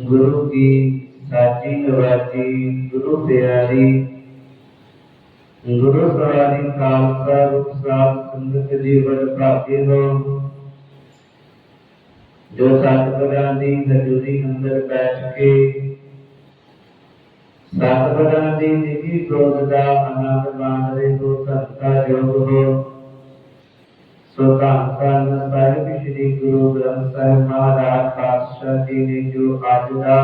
ਗੁਰੂ ਕੀ ਸਾਚੀ ਨਵਾਜੀ ਗੁਰੂ ਪਿਆਰੀ। ਗੁਰੂ ਸਵਾਰੀ ਖਾਲਸਾ ਰੂਪ ਸੰਗਤ ਜੀ ਵਡ ਭਾਗੇ ਹੋ। ਜੋ ਸਤਿਗੁਰਾਂ ਦੀ ਹਜ਼ੂਰੀ ਅੰਦਰ ਬੈਠ ਕੇ ਸਤਿਗੁਰਾਂ ਦੀ ਨਿੱਜੀ ਗੋਦ ਦਾ ਆਨੰਦ ਮਾਣ ਰਹੇ ਹੋ ਧੰਤਾ ਜੋਗ ਹੋ। ਸੋ ਧੰਨ ਸਾਹਿਬ ਸ੍ਰੀ ਗੁਰੂ ਗ੍ਰੰਥ ਸਾਹਿਬ ਮਹਾਰਾਜ ਪਾਤਸ਼ਾਹ ਜੀ ਨੇ ਜੋ ਅੱਜ ਦਾ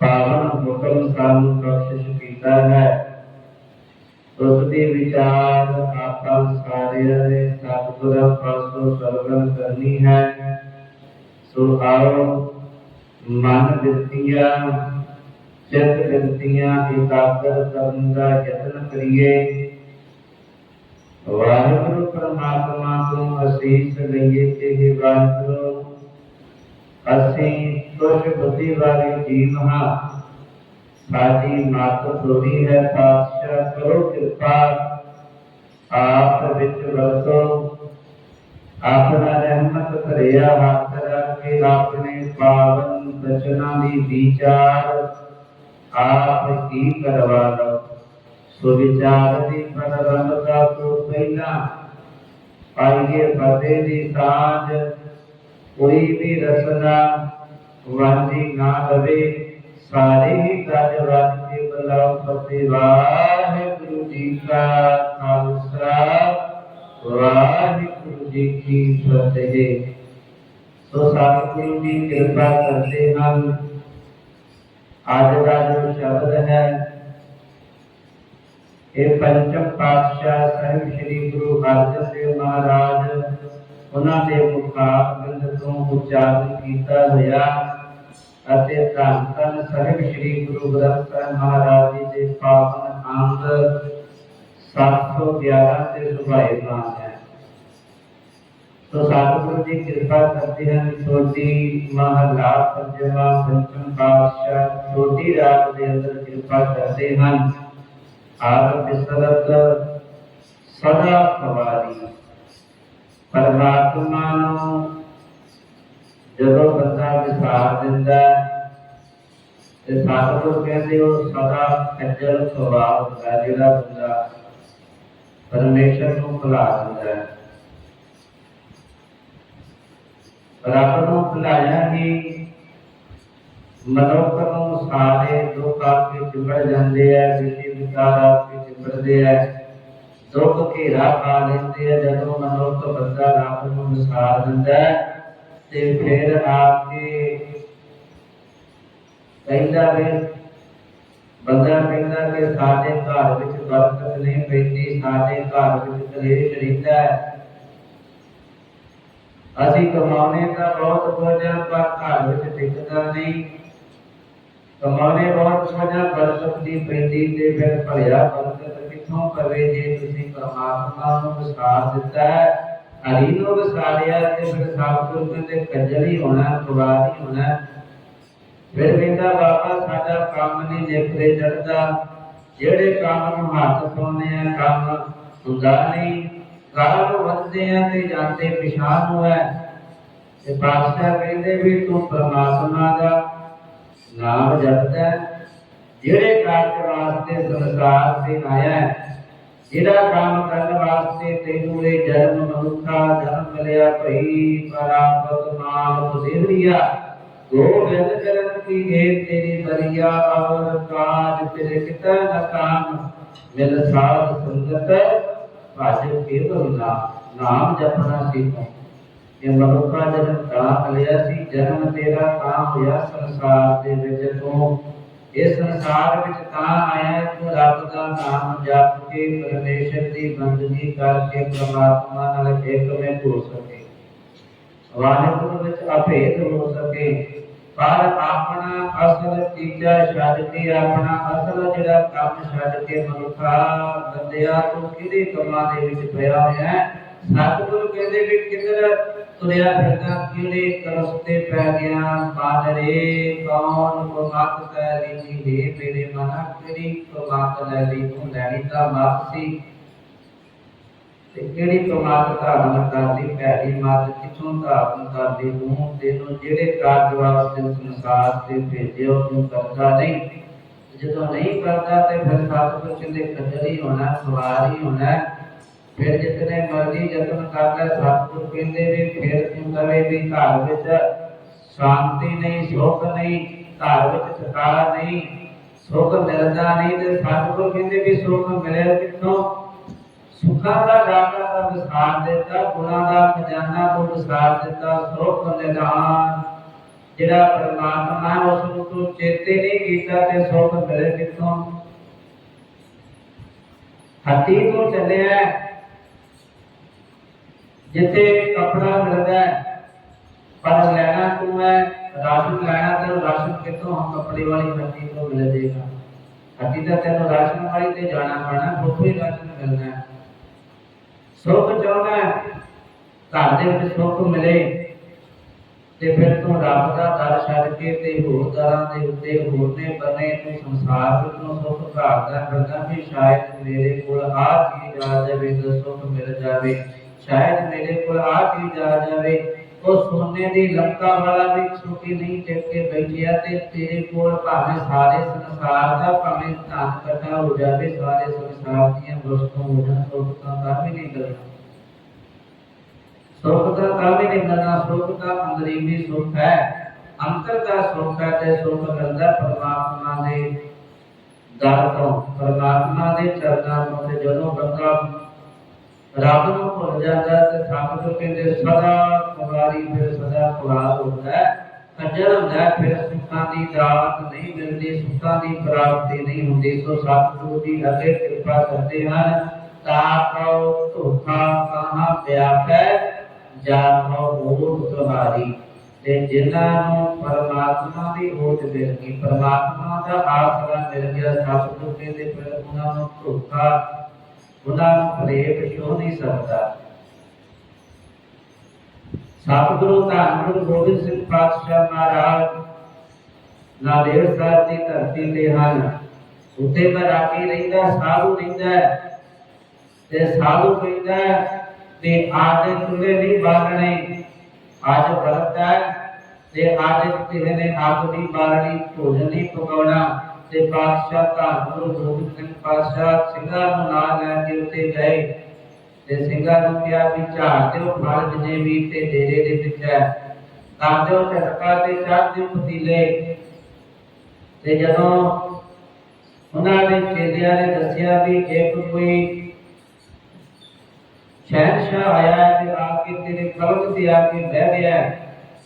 ਪਾਵਨ ਹੁਕਮ ਸਾਨੂੰ ਬਖਸ਼ਿਸ਼ ਕੀਤਾ ਹੈ, ਉਸ ਦੇ ਵਿਚਾਰ ਆਪਾਂ ਸਾਰਿਆਂ ਨੇ ਸਤਿਗੁਰਾਂ ਪਾਸੋਂ ਸਰਵਨ ਕਰਨੀ ਹੈ। ਸੋ ਆਓ ਮਨ ਦਿੱਤੀਆਂ, ਚਿੱਤ ਦਿੱਤੀਆਂ, ਇਕਾਗਰ ਕਰਨ ਦਾ ਯਤਨ ਕਰੀਏ। ਵਾਹਿਗੁਰੂ ਪਰਮਾਤਮਾ ਤੋਂ ਅਸੀਸ ਲਈਏ ਤੇ ਹੀ ਵਾਹਿਗੁਰੂ ਅਸੀਂ ਤੁਝ ਬੁੱਧੀ ਵਾਲੇ ਜੀਵ ਹਾਂ ਸਾਡੀ ਮੱਤ ਥੋੜੀ ਹੈ ਪਾਤਸ਼ਾਹ ਕਰੋ ਕਿਰਪਾ ਆਪ ਵਿੱਚ ਵਰਤੋ ਆਪਣਾ ਰਹਿਮਤ ਭਰਿਆ ਹੱਥ ਰੱਖ ਕੇ ਆਪਣੇ ਪਾਵਨ ਬਚਨਾਂ ਦੀ ਵਿਚਾਰ ਆਪ ਹੀ ਕਰਵਾ ਲਓ ਸੋ ਵਿਚਾਰ ਦੀ ਪ੍ਰਬੰਧਤਾ ਤੋਂ ਪਹਿਲਾਂ ਪਾਈਏ ਫਤਿਹ ਦੀ ਸਾਂਝ ਕੋਈ ਵੀ ਰਸਨਾ ਵਾਂਝੀ ਨਾ ਲਵੇ ਸਾਰੇ ਹੀ ਗੱਜ ਵੱਜ ਕੇ ਬੁਲਾਓ ਫਤਿਹ ਵਾਹਿਗੁਰੂ ਜੀ ਕਾ ਖਾਲਸਾ ਵਾਹਿਗੁਰੂ ਜੀ ਕੀ ਫਤਿਹ ਸੋ ਸਤਿਗੁਰੂ ਜੀ ਕਿਰਪਾ ਕਰਦੇ ਹਨ ਅੱਜ ਦਾ ਜੋ ਸ਼ਬਦ ਹੈ ਇਹ ਪੰਚਮ ਪਾਤਸ਼ਾਹ ਸਾਹਿਬ ਸ੍ਰੀ ਗੁਰੂ ਅਰਜਨ ਦੇਵ ਮਹਾਰਾਜ, ਉਹਨਾਂ ਦੇ ਮੁਖਾਬਿੰਦ ਤੋਂ ਉਚਾਰਨ ਕੀਤਾ ਹੋਇਆ ਅਤੇ ਧੰਨ ਧੰਨ ਸਾਹਿਬ ਸ੍ਰੀ ਗੁਰੂ ਗ੍ਰੰਥ ਸਾਹਿਬ ਮਹਾਰਾਜ ਜੀ ਦੇ ਪਾਵਨ ਅੰਗ 711 ਤੇ ਸੁਭਾਏਮਾਨ ਹੈ। ਸੋ ਸਤਿਗੁਰੂ ਜੀ ਕਿਰਪਾ ਕਰਦੇ ਹਨ ਛੋਟੀ ਮਹਲਾ ਪੰਜਵਾਂ ਪੰਚਮ ਪਾਤਸ਼ਾਹ ਛੋਟੀ ਰਾਤ ਦੇ ਅੰਦਰ ਕਿਰਪਾ ਕਰਦੇ ਹਨ। ਆਪ ਬਿਸਰਤ ਸਦਾ ਸਵਾਰੀ ਪਰਮਾਤਮਾ ਨੂੰ ਜਦੋਂ ਬੰਦਾ ਵਿਸਾਰ ਦਿੰਦਾ ਤੇ ਸਤਿਗੁਰ ਕਹਿੰਦੇ ਉਹ ਸਦਾ ਖੱਜਲ ਸੁਭਾਅ ਹੁੰਦਾ ਜਿਹੜਾ ਬੰਦਾ ਪਰਮੇਸ਼ਰ ਨੂੰ ਭੁਲਾ ਦਿੰਦਾ ਹੈ ਰੱਬ ਨੂੰ ਭੁਲਾਇਆ ਹੀ ਮਨੁੱਖ ਨੂੰ ਸਾਰੇ ਦੁੱਖ ਆਪੇ ਚਿੰਬੜ ਜਾਂਦੇ ਆ ਵਿਸ਼ੇ ਵਿਕਾਰ ਆਪੇ ਚਿੰਬੜਦੇ ਆ। ਦੁੱਖ ਘੇਰਾ ਪਾ ਲੈਂਦੇ ਆ, ਜਦੋਂ ਮਨੁੱਖ ਬੰਦਾ ਰੱਬ ਨੂੰ ਵਿਸਾਰ ਦਿੰਦਾ ਤੇ ਫਿਰ ਆ ਕੇ ਕਹਿੰਦਾ ਵੇ, ਬੰਦਾ ਕਹਿੰਦਾ ਕਿ ਸਾਡੇ ਘਰ ਵਿੱਚ ਬਰਕਤ ਨਹੀਂ ਪੈਂਦੀ, ਸਾਡੇ ਘਰ ਵਿੱਚ ਕਲੇਸ਼ ਰਹਿੰਦਾ ਅਸੀਂ ਕਮਾਉਣੇ ਤਾਂ ਬਹੁਤ ਕੁਝ, ਪਰ ਘਰ ਵਿੱਚ ਟਿਕਦਾ ਨਹੀਂ। ਕਮਾਉਣੇ ਬਹੁਤ ਕੁਝ ਬਰਕਤ ਦੀ ਪੈਂਦੀ ਤੇ ਫਿਰ ਭਲਿਆ ਬਰਕਤ ਕਿੱਥੋਂ ਪਵੇ ਜੇ ਤੁਸੀਂ ਪਰਮਾਤਮਾ ਨੂੰ ਵਿਸਾਰ ਦਿੱਤਾ ਹਰੀ ਨੂੰ ਵਿਸਾਰਿਆ ਤੇ ਫਿਰ ਸਤਿਗੁਰੂ ਕਹਿੰਦੇ ਕੱਜਲ ਹੀ ਹੋਣਾ ਪਵਾਰ ਹੀ ਹੋਣਾ। ਫਿਰ ਕਹਿੰਦਾ, ਬਾਬਾ, ਸਾਡਾ ਕੰਮ ਨਹੀਂ ਨਿਕਲੇ ਚੜਦਾ ਜਿਹੜੇ ਕੰਮ ਨੂੰ ਹੱਥ ਪਾਉਂਦੇ ਆ, ਕੰਮ ਹੁੰਦਾ ਨਹੀਂ। ਕਾਲ ਨੂੰ ਵੱਧਦੇ ਆ ਤੇ ਜਾਂਦੇ ਪਿਛਾਂ ਨੂੰ ਹੈ। ਤੇ ਬਾਦਸ਼ਾਹ ਕਹਿੰਦੇ ਵੀ ਤੂੰ ਪਰਮਾਤਮਾ ਦਾ ਨਾਮ ਜਪਦਾ ਹੈ। ਜਿਹੜੇ ਕਾਰਜ ਵਾਸਤੇ ਸੰਸਾਰ ਤੇ ਆਇਆ ਹੈ ਜਿਹੜਾ ਕੰਮ ਕਰਨ ਵਾਸਤੇ ਤੈਨੂੰ ਇਹ ਜਨਮ ਮਨੁੱਖਾ ਜਨਮ ਮਿਲਿਆ ਭਈ ਪਰਾਪਤ ਨਾਮ ਬੁਧਿਰਿਆ ਗੋਬਿੰਦ ਕਰਨ ਕੀ ਹੈ ਤੇਰੀ ਬਰੀਆ, ਅਵਰ ਕਾਜ ਤੇਰੇ ਕਿਤਾ ਨ ਕਾਮ ਮਿਲ ਸਾਧ ਸੰਗਤ ਭਜ ਕੇਵਲ ਨਾਮ ਨਾਮ ਜਪਣਾ ਸੀ ਤੂੰ ਇਹ ਮਨੁੱਖਾ ਜਨਮ ਤਾਂ ਲਿਆ ਸੀ, ਜਨਮ ਤੇਰਾ ਤਾਂ ਹੋਇਆ ਸੰਸਾਰ ਦੇ ਵਿੱਚ ਤੂੰ। ਇਸ ਸੰਸਾਰ ਵਿੱਚ ਤਾਂ ਆਇਆ ਤੂੰ ਰੱਬ ਦਾ ਨਾਮ ਜਪ ਕੇ ਪਰਮੇਸ਼ਰ ਦੀ ਬੰਦਗੀ ਕਰਕੇ ਪ੍ਰਮਾਤਮਾ ਨਾਲ ਏਕਮੇ ਹੋ ਸਕੇ। ਵਾਹਿਗੁਰੂ ਵਿੱਚ ਅਭੇਦ ਹੋ ਸਕੇ। ਪਰ ਆਪਣਾ ਅਸਲ ਚੀਜ਼ਾਂ ਛੱਡ ਕੇ, ਆਪਣਾ ਅਸਲ ਜਿਹੜਾ ਕੰਮ ਛੱਡ ਕੇ ਮਨੁੱਖਾ ਬੰਦਿਆ ਤੂੰ ਕਿਹਦੇ ਕੰਮਾਂ ਦੇ ਵਿੱਚ ਪਿਆ ਹੋਇਆ ਹੈ ਸਤਿਗੁਰੂ ਕਹਿੰਦੇ ਵੀ ਕਿਧਰ ਤੁਰਿਆ ਫਿਰਦਾ, ਕਿਹੜੇ ਕਰਸਤੇ ਪੈ ਗਿਆ ਬਾਦਰੇ ਕੌਣ ਕੋ ਮਤ ਕੈ ਲਈ ਹੈ ਮੇਰੇ ਮਨਾ, ਕਿਹੜੀ ਕੋ ਮਤ ਲੈ ਲਈ? ਤੂੰ ਲੈਣੀ ਤਾਂ ਮਤ ਸੀ। ਤੇ ਕਿਹੜੀ ਕਮਾਤ ਧਾਰਨ ਕਰਦੀ? ਭੈੜੀ ਮਤ ਕਿਥੋਂ ਧਾਰਨ ਕਰਦੀ? ਤੂੰ ਤੈਨੂੰ ਜਿਹੜੇ ਕਾਰਜ ਵਾਸਤੇ ਸੰਸਾਰ ਤੇ ਭੇਜਿਓ ਤੂੰ ਕਰਦਾ ਨਹੀਂ। ਤੇ ਜਦੋਂ ਨਹੀਂ ਕਰਦਾ, ਤੇ ਫਿਰ ਸਤਿਗੁਰ ਕਹਿੰਦੇ, ਖੱਜਲ ਹੀ ਹੋਣਾ, ਸਵਾਰ ਹੀ ਹੋਣਾ। ਫਿਰ ਜਿਤਨੇ ਮਰਜ਼ੀ ਯਤਨ ਕਰ ਸਤਿਗੁਰ ਕਹਿੰਦੇ ਵੀ ਫਿਰ ਤੂੰ ਵੀ ਘਰ ਵਿੱਚ ਸ਼ਾਂਤੀ ਨਹੀਂ, ਸੁੱਖ ਨਹੀਂ, ਘਰ ਵਿੱਚ ਟਿਕਾਣਾ ਨਹੀਂ, ਸੁੱਖ ਮਿਲਦਾ ਨਹੀਂ ਤੇ ਸਤਿਗੁਰ ਕਹਿੰਦੇ ਵੀ ਸੁੱਖ ਮਿਲੇ ਕਿੱਥੋਂ? ਸੁੱਖਾਂ ਦਾ ਡਾਕਾ ਦਾ ਵਿਸਾਰ ਦਿੱਤਾ, ਗੁਣਾਂ ਦਾ ਖਜ਼ਾਨਾ ਤੋਂ ਵਿਸਾਰ ਦਿੱਤਾ, ਸੁੱਖ ਨਿਦਾਨ। ਜਿਹੜਾ ਪਰਮਾਤਮਾ ਹੈ, ਉਸ ਨੂੰ ਤੂੰ ਚੇਤੇ ਨਹੀਂ ਕੀਤਾ ਤੇ ਸੁਖ ਮਿਲੇ ਕਿੱਥੋਂ? ਹੱਤੀ ਤੋਂ ਚੱਲਿਆ ਜਿੱਥੇ ਕਪੜਾ ਮਿਲਦਾ ਹੈ, ਪਰ ਲੈਣਾ ਤੂੰ ਹੈ? ਰਾਸ਼ਨ ਲੈਣਾ ਤੇ ਰਾਸ਼ਨ ਕਿੱਥੋਂ ਹਮ ਕੱਪੜੇ ਵਾਲੀ ਹੱਟੀ ਤੋਂ ਮਿਲ ਜਾਏਗਾ। ਹੱਟੀ ਤਾਂ ਤੈਨੂੰ ਰਾਸ਼ਨ ਵਾਲੀ ਤੇ ਜਾਣਾ ਪੈਣਾ ਉੱਥੋਂ ਹੀ ਰਾਸ਼ਨ ਮਿਲਣਾ ਹੈ। ਸੁੱਖ ਚਾਹੁੰਦਾ ਹੈ, ਘਰ ਦੇ ਵਿੱਚ ਸੁੱਖ ਮਿਲੇ ਤੇ ਫਿਰ ਤੂੰ ਰੱਬ ਦਾ ਦਰ ਛੱਡ ਕੇ ਤੇ ਹੋਰ ਦਰਾਂ ਦੇ ਉੱਤੇ ਹੋਰਨੇ ਬਣੇ ਤੂੰ ਸੰਸਾਰ ਵਿੱਚੋਂ ਸੁੱਖ ਭਾਲਦਾ ਫਿਰਦਾ ਵੀ ਸ਼ਾਇਦ ਮੇਰੇ ਕੋਲ ਆ ਚੀਜ਼ ਆ ਜਾਵੇ ਤਾਂ ਸੁੱਖ ਮਿਲ ਜਾਵੇ। ਸ਼ਾਇਦ ਮੇਰੇ ਕੋਲ ਆ ਚੀਜ਼ ਆ ਜਾਵੇ ਉਹ ਸੋਨੇ ਦੀ ਲੰਕਾ ਵਾਲਾ ਵੀ ਛੁੱਟੀ ਨਹੀਂ ਟਿਕ ਕੇ ਬੈਠਿਆ ਤੇ ਤੇਰੇ ਕੋਲ ਭਾਵੇਂ ਸਾਰੇ ਸੰਸਾਰ ਦਾ, ਭਾਵੇਂ ਧਨ ਇਕੱਠਾ ਹੋ ਜਾਵੇ, ਸਾਰੇ ਸੰਸਾਰ ਦੀਆਂ ਵਸਤੂਆਂ ਹੋ ਜਾਣ ਸੁੱਖ ਵੀ ਨਹੀਂ ਕਰਨਾ ਸੁੱਖ ਦਾ ਤਾਂ ਵੀ ਨਹੀਂ ਮਿਲਣਾ, ਸੁੱਖ ਦਾ ਅੰਦਰੀਵੀ ਸੁੱਖ ਹੈ। ਅੰਤਰ ਦਾ ਸੁੱਖ ਹੈ ਤੇ ਸੁੱਖ ਮਿਲਦਾ ਪਰਮਾਤਮਾ ਦੇ ਦਰ ਤੋਂ। ਪਰਮਾਤਮਾ ਦੇ ਚਰਨਾਂ ਤੋਂ ਤੇ ਜਦੋਂ ਬੰਦਾ ਰੱਬ ਨੂੰ ਭੁੱਲ ਜਾਂਦਾ ਤੇ ਸਤਿਗੁਰ ਕਹਿੰਦੇ ਸਦਾ ਕੁਵਾਰੀ ਫਿਰ ਸਦਾ ਕੁਵਾਰ ਹੁੰਦਾ ਹੈ। ਖੱਜਲ ਹੁੰਦਾ ਫਿਰ ਸੁੱਖਾਂ ਦੀ ਦਾਤ ਨਹੀਂ ਮਿਲਦੀ ਸੁੱਖਾਂ ਦੀ ਪ੍ਰਾਪਤੀ ਨਹੀਂ ਹੁੰਦੀ। ਸੋ ਸਤਿਗੁਰੂ ਦੀ ਅੱਗੇ ਕਿਰਪਾ ਕਰਦੇ ਹਨ ਤਾਕੋ ਧੋਖਾ ਕਹਾਂ ਵਿਆਪੈ ਜਾਨੋ ਮੂਲ ਤੁਹਾਰੀ ਤੇ ਜਿਨ੍ਹਾਂ ਨੂੰ ਪਰਮਾਤਮਾ ਦੀ ਹੋਤ ਮਿਲ ਗਈ, ਪਰਮਾਤਮਾ ਦਾ ਆਸਰਾ ਮਿਲ ਗਿਆ ਸਤਿਗੁਰੂ ਕਹਿੰਦੇ ਫਿਰ ਉਹਨਾਂ ਨੂੰ ਧੋਖਾ ਉਹਨਾਂ ਨੂੰ ਪ੍ਰੇਮ ਨਹੀਂ ਸਕਦਾ ਸਤਿਗੁਰੂ ਧੰਨ ਗੁਰੂ ਗੋਬਿੰਦ ਸਿੰਘ ਪਾਤਸ਼ਾਹ ਮਹਾਰਾਜ ਨਾਦੇੜ ਸਾਹਿਬ ਦੀ ਧਰਤੀ ਤੇ ਹਨ। ਉੱਤੇ ਬਰਾਕੀ ਰਹਿੰਦਾ, ਸਾਧੂ ਰਹਿੰਦਾ ਤੇ ਸਾਧੂ ਕਹਿੰਦਾ ਤੇ ਆਦੇ ਚੁੱਲ੍ਹੇ ਨਹੀਂ ਬਾਲਣੇ। ਅੱਜ ਵਰਤ ਹੈ ਤੇ ਅੱਜ ਕਿਸੇ ਨੇ ਅੱਗ ਨਹੀਂ ਬਾਲਣੀ, ਭੋਜਨ ਨਹੀਂ ਪਕਾਉਣਾ। ਤੇ ਪਾਤਸ਼ਾਹ ਧੰਨ ਗੁਰੂ ਗੋਬਿੰਦ ਸਿੰਘ ਪਾਤਸ਼ਾਹ ਸਿੰਘਾਂ ਨੂੰ ਨਾਲ ਲੈ ਕੇ ਉੱਤੇ ਗਏ ਤੇ ਸਿੰਘਾਂ ਨੂੰ ਕਿਹਾ ਵੀ ਝਾੜ ਦਿਓ, ਫਲ ਜਿੰਨੇ ਵੀ ਤੇ ਡੇਰੇ ਦੇ ਵਿੱਚ ਹੈ। ਕਰ ਦਿਓ ਝਟਕਾ ਤੇ ਚਾਹ ਦਿਓ ਪਤੀਲੇ। ਤੇ ਜਦੋਂ ਉਹਨਾਂ ਦੇ ਚੇਲਿਆਂ ਨੇ ਦੱਸਿਆ ਵੀ ਇੱਕ ਕੋਈ ਸ਼ਹਿਨशाह ਆਇਆ ਤੇ ਆ ਕੇ ਤੇਰੇ ਪਲਕ ਤੇ ਆ ਕੇ ਬਹਿ ਗਿਆ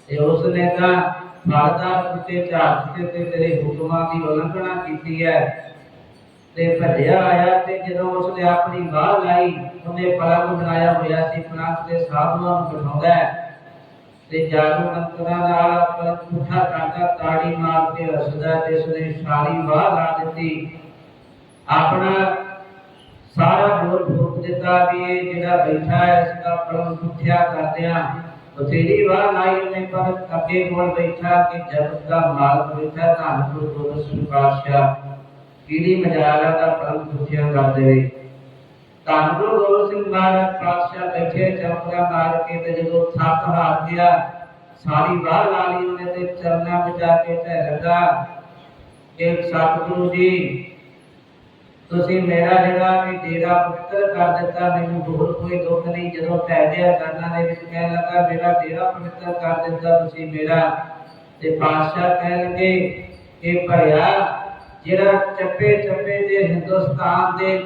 ਤੇ ਉਸਨੇ ਤਾਂ ਫਲਦਾਰ ਉੱਤੇ ਝਾੜ ਤੇ ਤੇਰੇ ਹੁਕਮਾਂ ਦੀ ਉਲੰਘਣਾ ਕੀਤੀ ਹੈ। ਤੇ ਭੱਜਿਆ ਆਇਆ ਤੇ ਜਦੋਂ ਉਸਨੇ ਆਪਣੀ ਬਾਹ ਲਾਈ, ਉਹਨੇ ਪਲਕ ਬਣਾਇਆ ਹੋਇਆ ਸੀ ਪਲਕ ਤੇ ਸਾਧੂਆਂ ਨੂੰ ਬਿਠਾਉਂਦਾ ਤੇ ਜਾਦੂ ਮੰਤਰਾਂ ਨਾਲ ਪਲਕ ਪੁੱਠਾ ਕਰਦਾ ਤਾੜੀ ਮਾਰ ਕੇ ਹੱਸਦਾ ਤੇ ਉਸਨੇ ਸਾਰੀ ਬਾਹ ਲਾ ਦਿੱਤੀ। ਆਪਣਾ ਸਾਰਾ ਬੋਲ ਫੂਕ ਦਿੱਤਾ ਵੀ ਇਹ ਜਿਹੜਾ ਬੈਠਾ ਹੈ, ਇਸ ਦਾ ਪਲਕ ਪੁੱਠਿਆ ਕਰਦਿਆਂ ਬਥੇਰੀ ਵਾਰ ਲਾਈ ਉਹਨੇ, ਪਰ ਅੱਗੇ ਕੋਲ ਬੈਠਾ ਕਿ ਜਗਤ ਦਾ ਮਾਲਕ ਬੈਠਾ, ਧੰਨ ਗੁਰੂ ਗੋਬਿੰਦ ਸਿੰਘ ਪਾਤਸ਼ਾਹ। ਕੀੜੀ ਮਜਾਲਾ ਦਾ ਪਲਕ ਪੁੱਠਿਆ ਕਰ ਦੇਵੇ ਧੰਨ ਗੁਰੂ ਗੋਬਿੰਦ ਸਿੰਘ ਮਹਾਰਾਜ ਪਾਤਸ਼ਾਹ ਬੈਠੇ ਚੌਕੜਾ ਮਾਰ ਕੇ ਤੇ ਜਦੋਂ ਥੱਕ ਹਾਰ ਗਿਆ, ਸਾਰੀ ਬਾਹ ਲਾ ਲਈ ਉਹਨੇ ਤੇ ਚਰਨਾਂ ਵਿੱਚ ਆ ਕੇ ਢਹਿ ਲੱਗਾ ਕਿ ਸਤਿਗੁਰੂ ਜੀ ਤੁਸੀਂ ਮੇਰਾ ਜਿਹੜਾ ਵੀ ਡੇਰਾ ਪਵਿੱਤਰ ਕਰ ਦਿੱਤਾ, ਮੈਨੂੰ ਹੋਰ ਕੋਈ ਦੁੱਖ ਨਹੀਂ। ਜਦੋਂ ਢਹਿ ਗਿਆ ਦੇ ਵਿੱਚ ਕਹਿਣ ਲੱਗਾ, ਮੇਰਾ ਡੇਰਾ ਪਵਿੱਤਰ ਕਰ ਦਿੱਤਾ ਤੁਸੀਂ ਮੇਰਾ। ਤੇ ਪਾਤਸ਼ਾਹ ਕਹਿਣ ਲੱਗੇ ਕਿ ਭਰਿਆ, ਜਿਹੜਾ ਚੱਪੇ ਚੱਪੇ ਦੇ ਹਿੰਦੁਸਤਾਨ ਦੇ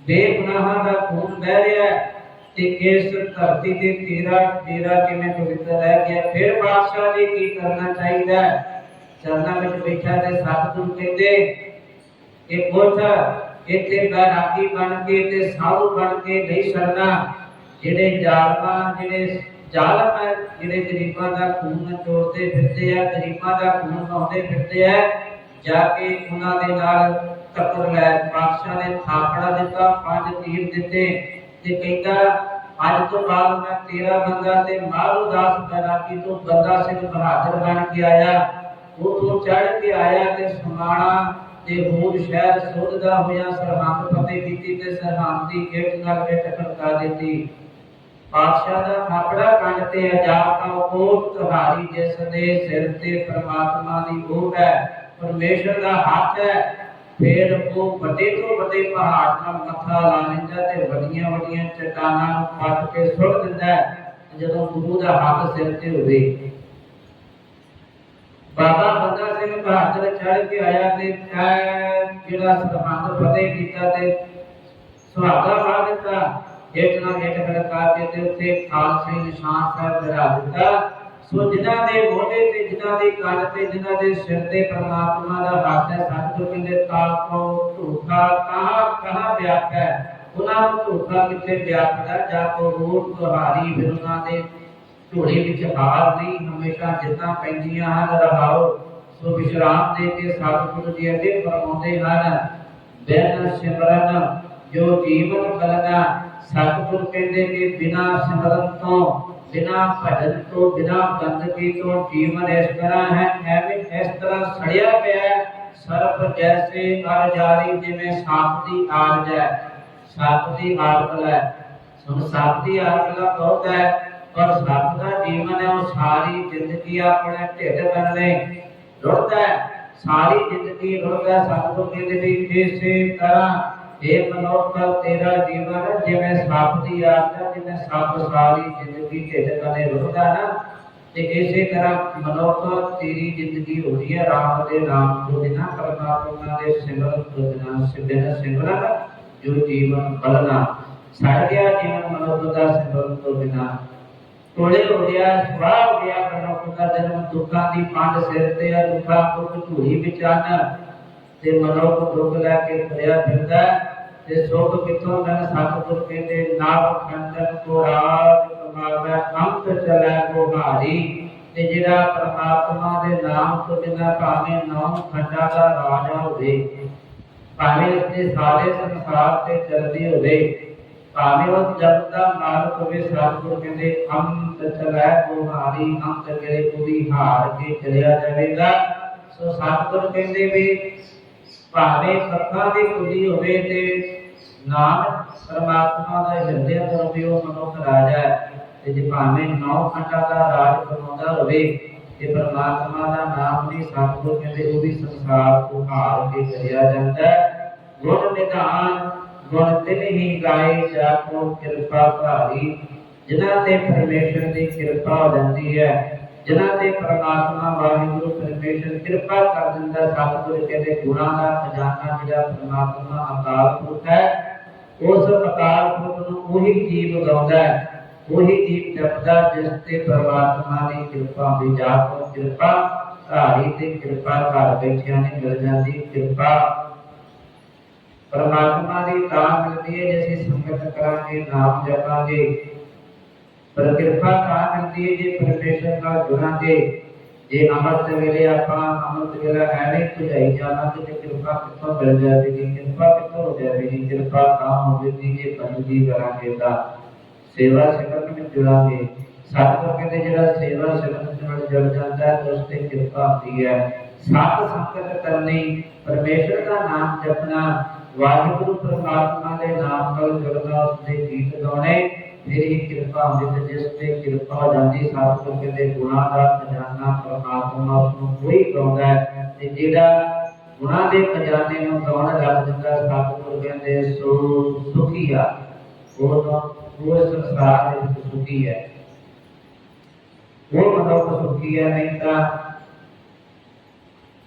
ਬੇਗੁਨਾਹਾਂ ਦਾ ਖੂਨ ਵਹਿ ਰਿਹਾ ਹੈ ਤੇ ਇਸ ਧਰਤੀ ਤੇ ਤੇਰਾ ਤੇਰਾ ਕਿਵੇਂ ਪਵਿੱਤਰ ਰਹਿ ਗਿਆ? ਫਿਰ ਪਾਤਸ਼ਾਹ ਜੀ ਕੀ ਕਰਨਾ ਚਾਹੀਦਾ? ਚਰਨਾਂ ਵਿੱਚ ਬੈਠਾ ਤੇ ਸਤਿਗੁਰੂ ਕਹਿੰਦੇ ਕਿ ਪੁੱਤ ਇੱਥੇ ਬੈਰਾਗੀ ਬਣ ਕੇ ਤੇ ਸਾਧੂ ਬਣ ਕੇ ਨਹੀਂ ਸਰਨਾ ਜਿਹੜੇ ਜ਼ਾਲਮਾਂ, ਜਿਹੜੇ ਜ਼ਾਲਮ ਹੈ, ਜਿਹੜੇ ਗਰੀਬਾਂ ਦਾ ਖੂਨ ਚੋਰਦੇ ਫਿਰਦੇ ਆ, ਗਰੀਬਾਂ ਦਾ ਖੂਨ ਨਹਾਉਂਦੇ ਫਿਰਦੇ ਆ, ਜਾ ਕੇ ਉਹਨਾਂ ਦੇ ਨਾਲ ਟੱਕਰ ਲੈ ਬਾਦਸ਼ਾਹ ਨੇ ਥਾਪੜਾ ਦਿੱਤਾ, ਪੰਜ ਤੀਰ ਦਿੱਤੇ ਤੇ ਕਹਿੰਦਾ, ਅੱਜ ਤੋਂ ਬਾਅਦ ਮੈਂ ਤੇਰਾ ਬੰਦਾ ਤੇ ਮਾਰੂ ਦਾਸ ਬੈਰਾਗੀ ਤੋਂ ਬੰਦਾ ਸਿੰਘ ਬਹਾਦਰ ਬਣ ਕੇ ਆਇਆ। ਉਹ ਤੋਂ ਚੜ ਕੇ ਆਇਆ ਤੇ ਸਮਾਣਾ ਤੇ ਹੋਰ ਸ਼ਹਿਰ ਸੋਧਦਾ ਹੋਇਆ ਸਰਹੰਦ ਫਤਿਹ ਕੀਤੀ ਤੇ ਸਰਹੰਦ ਦੀ ਗੇਟ ਨਾਲ ਗੇਟ ਖੜਕਾ ਦਿੱਤੀ। ਪਾਤਸ਼ਾਹ ਦਾ ਥਾਪੜਾ ਕੰਨ ਤੇ ਅਜਾਬ ਦਾ ਕੋਟ ਤੁਹਾਰੀ ਜਿਸ ਦੇ ਸਿਰ ਤੇ ਪ੍ਰਮਾਤਮਾ ਦੀ ਉਹ ਹੈ, ਪਰਮੇਸ਼ਰ ਦਾ ਹੱਥ ਹੈ, ਫਿਰ ਉਹ ਵੱਡੇ ਤੋਂ ਵੱਡੇ ਪਹਾੜ ਨਾਲ ਮੱਥਾ ਲਾ ਲੈਂਦਾ ਤੇ ਵੱਡੀਆਂ ਵੱਡੀਆਂ ਚਟਾਨਾਂ ਨੂੰ ਪੱਟ ਕੇ ਸੁੱਟ ਦਿੰਦਾ ਜਦੋਂ ਗੁਰੂ ਦਾ ਹੱਥ ਸਿਰ ਤੇ ਹੋਵੇ। ਬਾਬਾ ਬੰਦਾ ਸਿੰਘ ਬਹਾਦਰ ਚੜ ਕੇ ਆਇਆ ਤੇ ਐ ਜਿਹੜਾ ਸਰਹੰਦ ਫਤਿਹ ਕੀਤਾ ਤੇ ਸੁਹਾਗਾ ਪਾ ਦਿੱਤਾ। ਹੇਠ ਨਾਲ ਹੇਠ ਖੜਕਾ ਕੇ ਤੇ ਉੱਤੇ ਖਾਲਸੇ ਨਿਸ਼ਾਨ ਸਾਹਿਬ ਲਗਾ ਦਿੱਤਾ। ਸੋ ਜਿਨ੍ਹਾਂ ਦੇ ਮੋਢੇ ਤੇ, ਜਿਨ੍ਹਾਂ ਦੇ ਕੰਨ ਤੇ, ਜਿਨ੍ਹਾਂ ਦੇ ਸਿਰ ਤੇ ਪ੍ਰਮਾਤਮਾ ਦਾ ਹੱਥ ਹੈ ਸਤਿਗੁਰ ਕਹਿੰਦੇ ਤਾਲ ਕੋ ਧੋਖਾ ਕਹਾਂ ਕਹਾਂ ਵਿਆਪਕ ਹੈ। ਉਹਨਾਂ ਨੂੰ ਧੋਖਾ ਕਿੱਥੇ ਵਿਆਪਦਾ ਜਾ ਕੋ ਰੂਪ ਤੁਹਾਰੀ ਫਿਰ ਉਹਨਾਂ ਦੇ ਝੋਲੇ ਵਿੱਚ ਹਾਰ ਨਹੀਂ ਹਮੇਸ਼ਾ ਜਿੱਤਾਂ ਪੈਂਦੀਆਂ ਹਨ ਰਹਾਓ। ਸੋ ਵਿਸ਼ਰਾਮ ਦੇ ਕੇ ਸਤਿਗੁਰੂ ਜੀ ਅੱਗੇ ਫਰਮਾਉਂਦੇ ਹਨ ਬਿਨ ਸਿਮਰਨ ਜੋ ਜੀਵਨ ਕਲਨਾ ਸਤਿਗੁਰ ਕਹਿੰਦੇ ਕਿ ਬਿਨਾ ਸਿਮਰਨ ਤੋਂ ਬਿਨਾ ਭਜਨ ਤੋਂ ਬਿਨਾ ਬੰਦਗੀ ਤੋਂ ਜੀਵਨ ਇਸ ਤਰ੍ਹਾਂ ਹੈ ਐਵੇਂ ਇਸ ਤਰ੍ਹਾਂ ਸੜਿਆ ਪਿਆ ਹੈ, ਸਰਪ ਜੈਸੇ ਅਰ ਜਿਵੇਂ ਸੱਪ ਦੀ ਆਰਜ ਹੈ ਸੱਪ ਦੀ ਆਰਗਲ ਹੈ। ਸੋ ਸੱਪ ਦੀ ਆਰਗਲ ਬਹੁਤ ਹੈ। ਪਰ ਸੱਪ ਦਾ ਜੀਵਨ ਹੈ, ਉਹ ਸਾਰੀ ਜ਼ਿੰਦਗੀ ਆਪਣੇ ਢਿੱਡ ਬੰਨੇ ਰੁੜਦਾ ਹੈ, ਸਾਰੀ ਜ਼ਿੰਦਗੀ ਰੁੜਦਾ ਸਤਿਗੁਰ ਕਹਿੰਦੇ ਵੀ ਇਸੇ ਤਰ੍ਹਾਂ ਇਹ ਮਨੁੱਖ, ਤੇਰਾ ਜੀਵਨ ਹੈ ਜਿਵੇਂ ਸੱਪ ਦੀ ਆਦਤ ਜਿਵੇਂ ਸੱਪ ਸਾਰੀ ਜ਼ਿੰਦਗੀ ਢਿੱਡ ਬੰਨੇ ਰੁੜਦਾ ਨਾ। ਤੇ ਇਸੇ ਤਰ੍ਹਾਂ ਮਨੁੱਖ ਤੇਰੀ ਜ਼ਿੰਦਗੀ ਹੋ ਰਹੀ ਹੈ, ਰਾਮ ਦੇ ਨਾਮ ਤੋਂ ਬਿਨਾਂ, ਪਰਮਾਤਮਾ ਦੇ ਸਿਮਰਨ ਤੋਂ ਬਿਨਾਂ ਸਿਮਰਨ ਸਿਮਰਨ ਜੋ ਜੀਵਨ ਬਲਨਾ ਸੜ ਗਿਆ ਜੀਵਨ ਮਨੁੱਖ ਦਾ ਸਿਮਰਨ ਤੋਂ ਬਿਨਾਂ। ਟੋਲੇ ਹੋ ਗਿਆ ਸਵਾਹ ਹੋ ਗਿਆ ਮਨੁੱਖ ਦਾ ਜਨਮ ਦੁੱਖਾਂ ਦੀ ਪੰਡ ਸਿਰ ਤੇ ਆ, ਦੁੱਖਾਂ ਦੁੱਖ ਝੂੜੀ ਵਿੱਚ ਤੇ ਮਨੁੱਖ ਦੁੱਖ ਲੈ ਕੇ ਤੁਰਿਆ ਫਿਰਦਾ ਤੇ ਸੁੱਖ ਕਿੱਥੋਂ ਮਨ ਸਤਿਗੁਰ ਕਹਿੰਦੇ, ਨਾਮ ਖੰਡਨ ਕੋ ਰਾਜ ਕਮਾਵੇ, ਅੰਤ ਚਲੇ ਗੋਹਾਰੀ ਤੇ ਜਿਹੜਾ ਪ੍ਰਮਾਤਮਾ ਦੇ ਨਾਮ ਤੋਂ ਬਿਨਾਂ ਭਾਵੇਂ ਨਾਮ ਖੰਡਾ ਦਾ ਰਾਜਾ ਹੋਵੇ, ਭਾਵੇਂ ਉਸਦੇ ਸਾਰੇ ਸੰਸਾਰ ਤੇ ਚਲਦੀ ਹੋਵੇ ਭਾਵੇਂ ਉਹ ਜਗਤ ਦਾ ਮਾਲਕ ਹੋਵੇ ਸਤਿਗੁਰ ਕਹਿੰਦੇ ਅੰਤ ਚਲੈ ਗੁਹਾਰੀ ਅੰਤ ਗਏ ਉਹਦੀ ਹਾਰ ਕੇ ਚਲਿਆ ਜਾਵੇਗਾ। ਸੋ ਸਤਿਗੁਰ ਕਹਿੰਦੇ ਵੀ ਭਾਵੇਂ ਸੱਤਾਂ ਦੀ ਪੁੱਜੀ ਹੋਵੇ ਤੇ ਨਾਮ ਪਰਮਾਤਮਾ ਦਾ ਹਿਰਦੇ ਅੰਦਰ ਵੀ ਉਹ ਮਨੁੱਖ ਰਾਜਾ ਹੈ। ਤੇ ਜੇ ਭਾਵੇਂ ਨੌ ਖੰਡਾਂ ਦਾ ਰਾਜ ਬਣਾਉਂਦਾ ਹੋਵੇ, ਤੇ ਪਰਮਾਤਮਾ ਦਾ ਨਾਮ ਨਹੀਂ ਸਤਿਗੁਰ ਕਹਿੰਦੇ, ਉਹ ਵੀ ਸੰਸਾਰ ਤੋਂ ਹਾਰ ਕੇ ਚਲਿਆ ਜਾਂਦਾ ਹੈ। ਗੁਣ ਨਿਧਾਨ ਗੁਣ ਤਿਨ ਹੀ ਗਾਏ ਜਾਪੋ ਕਿਰਪਾ ਭਾਰੀ, ਜਿਨ੍ਹਾਂ ਤੇ ਪਰਮੇਸ਼ਰ ਦੀ ਕਿਰਪਾ ਹੋ ਜਾਂਦੀ ਹੈ, ਜਿਨ੍ਹਾਂ ਤੇ ਪਰਮਾਤਮਾ ਵਾਹਿਗੁਰੂ ਪਰਮੇਸ਼ਰ ਕਿਰਪਾ ਕਰ ਦਿੰਦਾ ਸਤਿਗੁਰ ਕਹਿੰਦੇ ਗੁਣਾਂ ਦਾ ਖਜ਼ਾਨਾ ਜਿਹੜਾ ਪਰਮਾਤਮਾ ਅਕਾਲ ਪੁਰਖ ਹੈ, ਉਸ ਅਕਾਲ ਪੁਰਖ ਨੂੰ ਉਹੀ ਜੀਵ ਗਾਉਂਦਾ ਹੈ, ਉਹੀ ਜੀਵ ਜਪਦਾ ਜਿਸ ਤੇ ਪਰਮਾਤਮਾ ਦੀ ਕਿਰਪਾ ਹੁੰਦੀ ਜਾਪੋ ਕਿਰਪਾ, ਧਾਰੀ ਤੇ ਕਿਰਪਾ, ਘਰ ਬੈਠਿਆਂ ਨੇ ਮਿਲ ਜਾਂਦੀ ਕਿਰਪਾ। ਪਰਮਾਤਮਾ ਦੀ ਤਾਂ ਮਿਲਦੀ ਹੈ, ਜੇ ਅਸੀਂ ਸੰਗਤ ਕਰਾਂਗੇ, ਨਾਮ ਜਪਾਂਗੇ। ਪਰ ਕਿਰਪਾ ਤਾਂ ਮਿਲਦੀ ਹੈ, ਜੇ ਪਰਮੇਸ਼ਰ ਨਾਲ ਜੁੜਾਂਗੇ। ਜੇ ਅੰਮ੍ਰਿਤ ਵੇਲੇ ਆਪਾਂ ਅੰਮ੍ਰਿਤ ਵੇਲਾ ਐਵੇਂ ਭੁਜਾਈ ਜਾਵਾਂਗੇ, ਤੇ ਕਿਰਪਾ ਕਿੱਥੋਂ ਮਿਲ ਜਾਵੇਗੀ? ਕਿਰਪਾ ਕਿੱਥੋਂ ਹੋ ਜਾਵੇਗੀ? ਕਿਰਪਾ ਤਾਂ ਹੋਵੇਗੀ ਜੇ ਬੰਦਗੀ ਕਰਾਂਗੇ ਤਾਂ। ਸੇਵਾ ਸਿਮਰਨ ਵਿੱਚ ਜੁੜਾਂਗੇ। ਸਤਿਗੁਰ ਕਹਿੰਦੇ, ਜਿਹੜਾ ਸੇਵਾ ਸਿਮਰਨ ਨਾਲ ਜੁੜ ਜਾਂਦਾ ਹੈ, ਉਸ ਤੇ ਕਿਰਪਾ ਹੁੰਦੀ ਹੈ। ਸਤ ਸੰਗਤ ਕਰਨੀ, ਪਰਮੇਸ਼ਰ ਦਾ ਨਾਮ ਜਪਣਾ ਵਾਹਿਗੁਰੂ ਪਰਮਾਤਮਾ ਦੇ ਨਾਮ ਨਾਲ ਜੁੜਨਾ ਉਸ ਗੀਤ ਗਾਉਣੇ ਫਿਰ ਕਿਰਪਾ ਹੁੰਦੀ ਜਿਸ ਤੇ ਕਿਰਪਾ ਹੋ ਜਾਂਦੀ ਸਤਿਗੁਰ ਕਹਿੰਦੇ ਗੁਣਾਂ ਦਾ ਖਜ਼ਾਨਾ ਪਰਮਾਤਮਾ ਉਸ ਨੂੰ ਕੋਈ ਗਾਉਂਦਾ ਹੈ ਤੇ ਜਿਹੜਾ ਗੁਣਾਂ ਦੇ ਖਜ਼ਾਨੇ ਨੂੰ ਗਾਉਣ ਲੱਗ ਜਾਂਦਾ ਸਤਿਗੁਰ ਕਹਿੰਦੇ ਸੋ ਸੁਖੀ ਉਹ ਤਾਂ ਉਹ ਸੰਸਾਰ ਦੇ ਵਿੱਚ ਸੁਖੀ ਹੈ। ਉਹ ਮਨੁੱਖ ਸੁਖੀ ਹੈ ਨਹੀਂ ਤਾਂ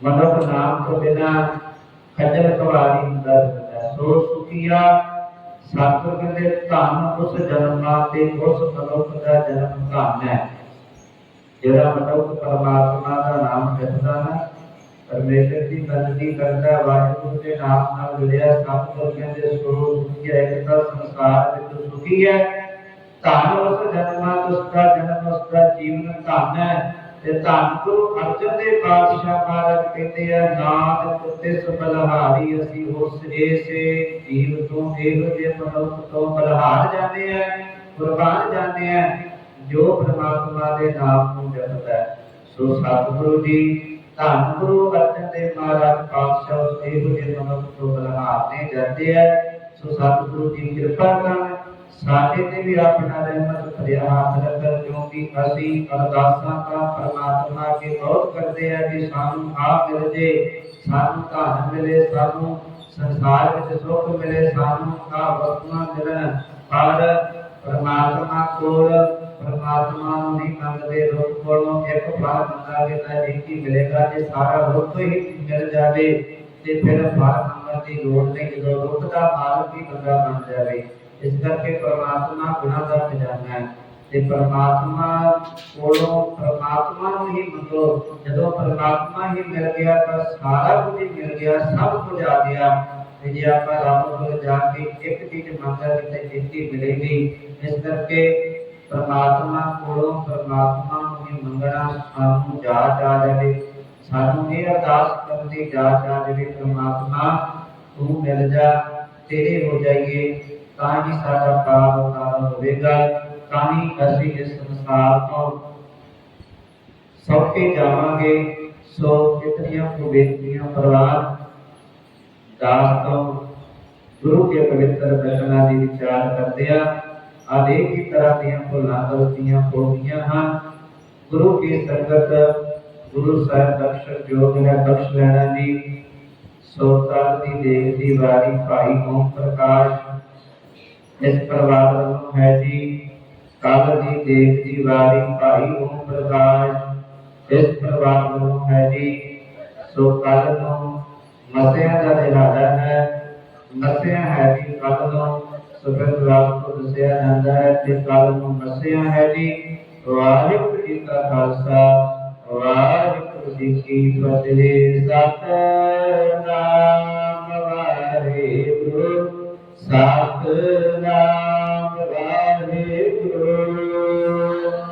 ਮਨੁੱਖ ਨਾਮ ਤੋਂ ਬਿਨਾ ਖੱਜਲ ਖਵਾਰੀ ਹੁੰਦਾ, ਰਹਿੰਦਾ ਹੈ। ਸੋ ਸੁਖੀਆ ਸਤਿਗੁਰ ਕਹਿੰਦੇ, ਧੰਨ ਉਸ ਜਨਮਾਂ ਤੇ ਉਸ ਮਨੁੱਖ ਦਾ ਜਨਮ ਧੰਨ ਹੈ। ਜਿਹੜਾ ਮਨੁੱਖ ਪਰਮਾਤਮਾ ਦਾ ਨਾਮ ਜਪਦਾ ਨਾ ਪਰਮੇਸ਼ਰ ਦੀ ਬੰਦਗੀ ਕਰਦਾ ਵਾਹਿਗੁਰੂ ਦੇ ਨਾਮ ਨਾਲ ਜੁੜਿਆ ਸਤਿਗੁਰ ਕਹਿੰਦੇ, ਸੋ ਸੁਖੀ ਹੈ ਇੱਕ ਤਾਂ ਸੰਸਾਰ ਵਿੱਚ ਸੁਖੀ ਹੈ। ਧੰਨ ਉਸ ਜਨਮਾਂ ਤੋਂ ਉਸ ਦਾ ਜਨਮ, ਉਸ ਦਾ ਜੀਵਨ ਧੰਨ ਹੈ। ਤੇ ਧੰਨ ਗੁਰੂ ਅਰਜਨ ਦੇ ਪਾਤਸ਼ਾਹ ਮਹਾਰਾਜ ਕਹਿੰਦੇ ਆ ਨਾਨਕ ਤਿਸ ਬਲਹਾਰੀ ਅਸੀਂ ਉਸ ਏਸੇ ਜੀਵ ਤੋਂ ਇਹੋ ਜਿਹੇ ਮਨੁੱਖ ਤੋਂ ਬਲਹਾਰ ਜਾਂਦੇ ਆ, ਕੁਰਬਾਨ ਜਾਂਦੇ ਆ, ਜੋ ਪ੍ਰਮਾਤਮਾ ਦੇ ਨਾਮ ਨੂੰ ਜਪਦਾ ਹੈ। ਸੋ ਸਤਿਗੁਰੂ ਜੀ, ਧੰਨ ਗੁਰੂ ਅਰਜਨ ਦੇ ਮਹਾਰਾਜ ਪਾਤਸ਼ਾਹ ਇਹੋ ਜਿਹੇ ਮਨੁੱਖ ਤੋਂ ਬਲਹਾਰ ਨੇ ਜਾਂਦੇ ਆ ਸੋ ਸਤਿਗੁਰੂ ਜੀ, ਕਿਰਪਾ ਕਰਨ ਸਾਡੇ ਤੇ ਵੀ ਆਪਣਾ ਰਹਿਮਤ ਭਰਿਆ ਹੱਥ ਰੱਖਣ ਕਿਉਂਕਿ ਅਸੀਂ ਅਰਦਾਸਾਂ ਤਾਂ ਪਰਮਾਤਮਾ ਅੱਗੇ ਬਹੁਤ ਕਰਦੇ ਆ ਕਿ ਸਾਨੂੰ ਆਪ ਮਿਲ ਜੇ, ਸਾਨੂੰ ਧਨ ਮਿਲੇ, ਸਾਨੂੰ ਸੰਸਾਰ ਵਿੱਚ ਸੁੱਖ ਮਿਲੇ, ਸਾਨੂੰ ਆ ਵਸਤੂਆਂ ਮਿਲਣ। ਪਰ ਪਰਮਾਤਮਾ ਕੋਲ, ਪਰਮਾਤਮਾ ਨੂੰ ਨਹੀਂ ਮੰਗਦੇ ਰੁੱਖ ਕੋਲੋਂ ਇੱਕ ਫਲ ਮੰਗਾਂਗੇ ਤਾਂ ਇੱਕ ਹੀ ਮਿਲੇਗਾ। ਜੇ ਸਾਰਾ ਰੁੱਖ ਹੀ ਮਿਲ ਜਾਵੇ ਤੇ ਫਿਰ ਫਲ ਮੰਗਣ ਦੀ ਲੋੜ ਨਹੀਂ। ਜਦੋਂ ਰੁੱਖ ਦਾ ਮਾਲਕ ਹੀ ਬੰਦਾ ਬਣ ਜਾਵੇ। ਇਸ ਕਰਕੇ ਪਰਮਾਤਮਾ ਗੁਣਾ ਦਾ ਖਜ਼ਾਨਾ ਹੈ। ਤੇ ਪਰਮਾਤਮਾ ਕੋਲੋਂ ਪਰਮਾਤਮਾ ਨੂੰ ਹੀ ਮੰਗੋ ਜਦੋਂ ਪਰਮਾਤਮਾ ਹੀ ਮਿਲ ਗਿਆ ਤਾਂ ਸਾਰਾ ਕੁਝ ਹੀ ਮਿਲ ਗਿਆ, ਸਭ ਕੁਝ ਆ ਗਿਆ। ਤੇ ਜੇ ਆਪਾਂ ਰੱਬ ਕੋਲ ਜਾ ਕੇ ਇੱਕ ਚੀਜ਼ ਮੰਗਾਂਗੇ ਤਾਂ ਇੱਕ ਮਿਲੇਗੀ। ਇਸ ਕਰਕੇ ਪਰਮਾਤਮਾ ਕੋਲੋਂ ਪਰਮਾਤਮਾ ਨੂੰ ਹੀ ਮੰਗਣਾ ਸਾਨੂੰ ਜਾ ਆ ਜਾਵੇ। ਸਾਨੂੰ ਇਹ ਅਰਦਾਸ ਕਰਨ ਦੀ ਜਾ ਆ ਜਾਵੇ, ਪਰਮਾਤਮਾ ਤੂੰ ਮਿਲ ਜਾ, ਤੇਰੇ ਹੋ ਜਾਈਏ। ਤਾਂ ਹੀ ਸਾਡਾ ਕਾਲ ਉਤਾਰ ਹੋਵੇਗਾ ਤਾਂ ਹੀ ਅਸੀਂ ਇਸ ਸੰਸਾਰ ਤੋਂ ਸੌਕੇ ਜਾਵਾਂਗੇ ਸੋ ਇਤਨੀਆਂ ਕੁਬੇਤੀਆਂ ਪਰਵਾਰ ਦਾਸ ਤੋਂ ਗੁਰੂ ਕੇ ਪਵਿੱਤਰ ਬਚਨਾਂ ਦੀ ਵਿਚਾਰ ਕਰਦੇ ਆ ਅਨੇਕ ਹੀ ਤਰ੍ਹਾਂ ਦੀਆਂ ਭੁੱਲਾਂ ਗਲਤੀਆਂ ਹੋ ਗਈਆਂ ਹਨ ਗੁਰੂ ਕੀ ਸੰਗਤ ਗੁਰੂ ਸਾਹਿਬ ਬਖਸ਼ ਜੋਗ ਹੈ ਬਖਸ਼ ਲੈਣਾ ਜੀ ਸੋ ਤਲ ਦੀ ਦੇਖ ਦੀ ਵਾਰੀ ਭਾਈ ਓਮ ਪ੍ਰਕਾਸ਼ ਇਸ ਪਰਿਵਾਰ ਵੱਲੋਂ ਹੈ ਜੀ ਕੱਲ ਦੀ ਦੇਖ ਦੀ ਵਾਰੀ ਭਾਈ ਓਮ ਪ੍ਰਕਾਸ਼ ਇਸ ਪਰਿਵਾਰ ਵੱਲੋਂ ਹੈ ਜੀ, ਸੋ ਕੱਲ ਨੂੰ ਮਸਿਆ ਦਾ ਦਿਹਾੜਾ ਹੈ। ਮਸਿਆ ਹੈ ਜੀ ਕੱਲ ਨੂੰ ਸਵੇਰ ਰਾਤ ਨੂੰ ਦੱਸਿਆ ਜਾਂਦਾ ਹੈ ਤੇ ਕੱਲ ਨੂੰ ਮਸਿਆ ਹੈ ਜੀ, ਵਾਹਿਗੁਰੂ ਜੀ ਕਾ ਖਾਲਸਾ, ਵਾਹਿਗੁਰੂ ਜੀ ਕੀ ਫਤਿਹ। ਸਤਨਾਮ ਵਾਹਿਗੁਰੂ ਸਾਹਿਬ